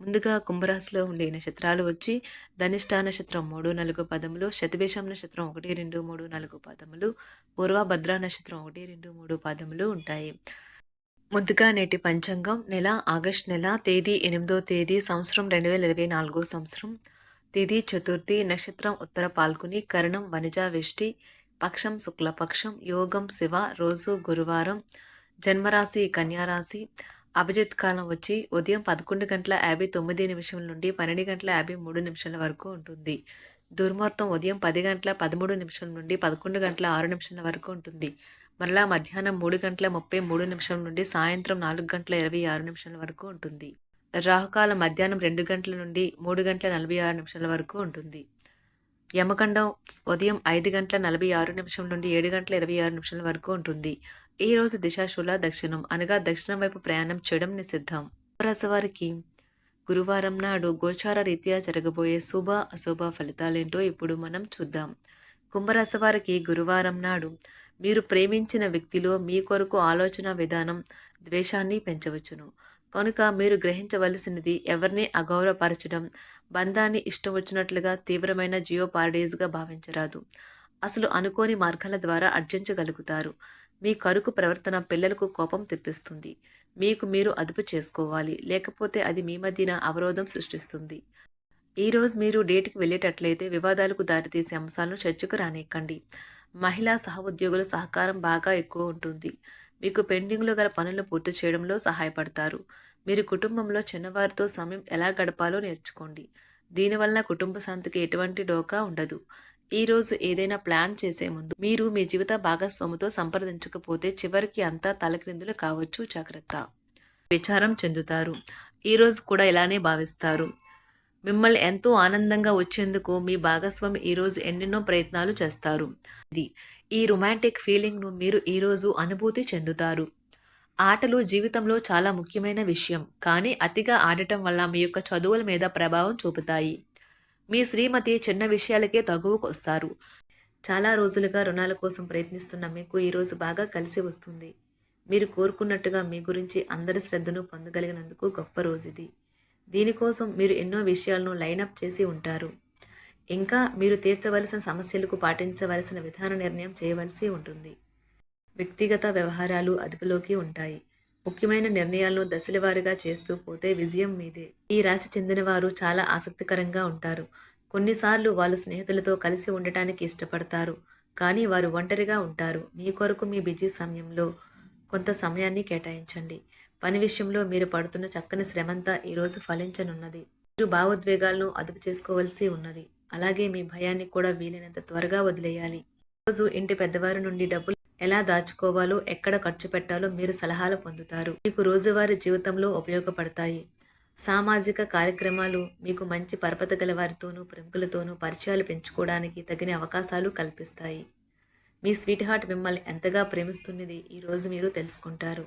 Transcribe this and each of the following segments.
ముందుగా కుంభరాశిలో ఉండే నక్షత్రాలు వచ్చి ధనిష్ట నక్షత్రం మూడు నాలుగు పదములు శతభిషం నక్షత్రం ఒకటి రెండు మూడు నాలుగు పదములు పూర్వభద్ర నక్షత్రం ఒకటి రెండు మూడు పదములు ఉంటాయి. ముందుగా నేటి పంచాంగం నెల ఆగస్ట్ నెల తేదీ ఎనిమిదో తేదీ సంవత్సరం రెండు వేల ఇరవై నాలుగో సంవత్సరం. తేదీ చతుర్థి నక్షత్రం ఉత్తర పాల్గొని కరణం వనిజా వెష్టి పక్షం శుక్లపక్షం యోగం శివ రోజు గురువారం జన్మరాశి కన్యారాశి అభిజిత్ కాలం వచ్చి ఉదయం పదకొండు గంటల యాభై తొమ్మిది నిమిషం నుండి పన్నెండు గంటల యాభై మూడు నిమిషాల వరకు ఉంటుంది. దుర్ముహూర్తం ఉదయం పది గంటల పదమూడు నిమిషం నుండి పదకొండు గంటల ఆరు నిమిషాల వరకు ఉంటుంది. మరలా మధ్యాహ్నం మూడు గంటల ముప్పై మూడు నిమిషం నుండి సాయంత్రం నాలుగు గంటల ఇరవై ఆరు నిమిషాల వరకు ఉంటుంది. రాహుకాలం మధ్యాహ్నం రెండు గంటల నుండి మూడు గంటల నలభై ఆరు నిమిషాల వరకు ఉంటుంది. యమకండం ఉదయం ఐదు గంటల నలభై ఆరు నిమిషం నుండి ఏడు గంటల ఇరవై ఆరు నిమిషాల వరకు ఉంటుంది. ఈ రోజు దిశాశూల దక్షిణం అనగా దక్షిణం వైపు ప్రయాణం చేయడం నిషిద్ధం. వారికి గురువారం నాడు గోచార రీత్యా జరగబోయే శుభ అశుభ ఫలితాలేంటో ఇప్పుడు మనం చూద్దాం. కుంభరాశి వారికి గురువారం నాడు మీరు ప్రేమించిన వ్యక్తిలో మీ కొరకు ఆలోచన విధానం ద్వేషాన్ని పెంచవచ్చును. కనుక మీరు గ్రహించవలసినది ఎవరిని అగౌరవపరచడం బంధాన్ని ఇష్టం వచ్చినట్లుగా తీవ్రమైన జియో పారడైజ్గా భావించరాదు. అసలు అనుకోని మార్గాల ద్వారా అర్జించగలుగుతారు. మీ కరుకు ప్రవర్తన పిల్లలకు కోపం తెప్పిస్తుంది. మీకు మీరు అదుపు చేసుకోవాలి. లేకపోతే అది మీ మధ్యన అవరోధం సృష్టిస్తుంది. ఈరోజు మీరు డేట్కి వెళ్ళేటట్లయితే వివాదాలకు దారితీసే అంశాలను చర్చకు రానివ్వకండి మహిళా సహ ఉద్యోగుల సహకారం బాగా ఎక్కువ ఉంటుంది. మీకు పెండింగ్లో గల పనులను పూర్తి చేయడంలో సహాయపడతారు. మీరు కుటుంబంలో చిన్నవారితో సమయం ఎలా గడపాలో నేర్చుకోండి. దీనివల్ల కుటుంబ శాంతికి ఎటువంటి డోకా ఉండదు. ఈరోజు ఏదైనా ప్లాన్ చేసే ముందు మీరు మీ జీవిత భాగస్వామితో సంప్రదించకపోతే చివరికి అంతా తలక్రిందులు కావచ్చు. జాగ్రత్త. విచారం చెందుతారు. ఈరోజు కూడా ఇలానే భావిస్తారు. మిమ్మల్ని ఎంతో ఆనందంగా వచ్చేందుకు మీ భాగస్వామి ఈరోజు ఎన్నెన్నో ప్రయత్నాలు చేస్తారు. ఇది ఈ రొమాంటిక్ ఫీలింగ్ను మీరు ఈరోజు అనుభూతి చెందుతారు. ఆటలు జీవితంలో చాలా ముఖ్యమైన విషయం కానీ అతిగా ఆడటం వల్ల మీ యొక్క చదువుల మీద ప్రభావం చూపుతాయి. మీ శ్రీమతి చిన్న విషయాలకే తగువకొస్తారు చాలా రోజులుగా రుణాల కోసం ప్రయత్నిస్తున్న మీకు ఈరోజు బాగా కలిసి వస్తుంది. మీరు కోరుకున్నట్టుగా మీ గురించి అందరి శ్రద్ధను పొందగలిగినందుకు గొప్ప రోజు ఇది. దీనికోసం మీరు ఎన్నో విషయాలను లైనప్ చేసి ఉంటారు. ఇంకా మీరు తీర్చవలసిన సమస్యలకు పాటించవలసిన విధాన నిర్ణయం చేయవలసి ఉంటుంది. వ్యక్తిగత వ్యవహారాలు అదుపులోకి ఉంటాయి. ముఖ్యమైన నిర్ణయాలను దశలవారీగా చేస్తూ పోతే విజయం మీదే. ఈ రాశి చెందిన వారు చాలా ఆసక్తికరంగా ఉంటారు. కొన్నిసార్లు వాళ్ళు స్నేహితులతో కలిసి ఉండటానికి ఇష్టపడతారు. కానీ వారు ఒంటరిగా ఉంటారు. మీ కొరకు మీ బిజీ సమయంలో కొంత సమయాన్ని కేటాయించండి. పని విషయంలో మీరు పడుతున్న చక్కని శ్రమంతా ఈరోజు ఫలించనున్నది. మీరు భావోద్వేగాలను అదుపు చేసుకోవలసి ఉన్నది. అలాగే మీ భయాన్ని కూడా వీలైనంత త్వరగా వదిలేయాలి. రోజు ఇంటి పెద్దవారి నుండి డబ్బులు ఎలా దాచుకోవాలో ఎక్కడ ఖర్చు పెట్టాలో మీరు సలహాలు పొందుతారు. మీకు రోజువారీ జీవితంలో ఉపయోగపడతాయి. సామాజిక కార్యక్రమాలు మీకు మంచి పరపత గల వారితోనూ ప్రముఖులతోనూ పరిచయాలు పెంచుకోవడానికి తగిన అవకాశాలు కల్పిస్తాయి. మీ స్వీట్ హార్ట్ మిమ్మల్ని ఎంతగా ప్రేమిస్తున్నది ఈరోజు మీరు తెలుసుకుంటారు.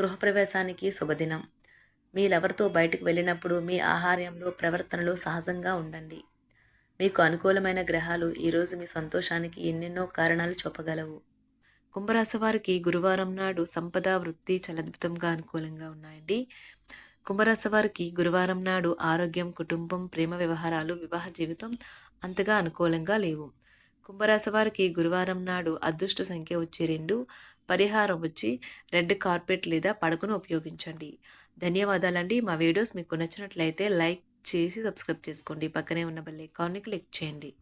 గృహప్రవేశానికి శుభదినం. మీరెవరితో బయటకు వెళ్ళినప్పుడు మీ ఆహార్యంలో ప్రవర్తనలో సహజంగా ఉండండి. మీకు అనుకూలమైన గ్రహాలు ఈరోజు మీ సంతోషానికి ఎన్నెన్నో కారణాలు చూపగలవు. కుంభరాశి వారికి గురువారం నాడు సంపద వృత్తి చలద్భుతంగా అనుకూలంగా ఉన్నాయండి. కుంభరాశి వారికి గురువారం నాడు ఆరోగ్యం కుటుంబం ప్రేమ వ్యవహారాలు వివాహ జీవితం అంతగా అనుకూలంగా లేవు. కుంభరాశి వారికి గురువారం నాడు అదృష్ట సంఖ్య వచ్చే రెండు పరిహారం వచ్చి రెడ్ కార్పెట్ లేదా పడకను ఉపయోగించండి. ధన్యవాదాలండి. మా వీడియోస్ మీకు నచ్చినట్లయితే లైక్ చేసి సబ్స్క్రైబ్ చేసుకోండి. పక్కనే ఉన్న బెల్ ఐకాన్ని క్లిక్ చేయండి.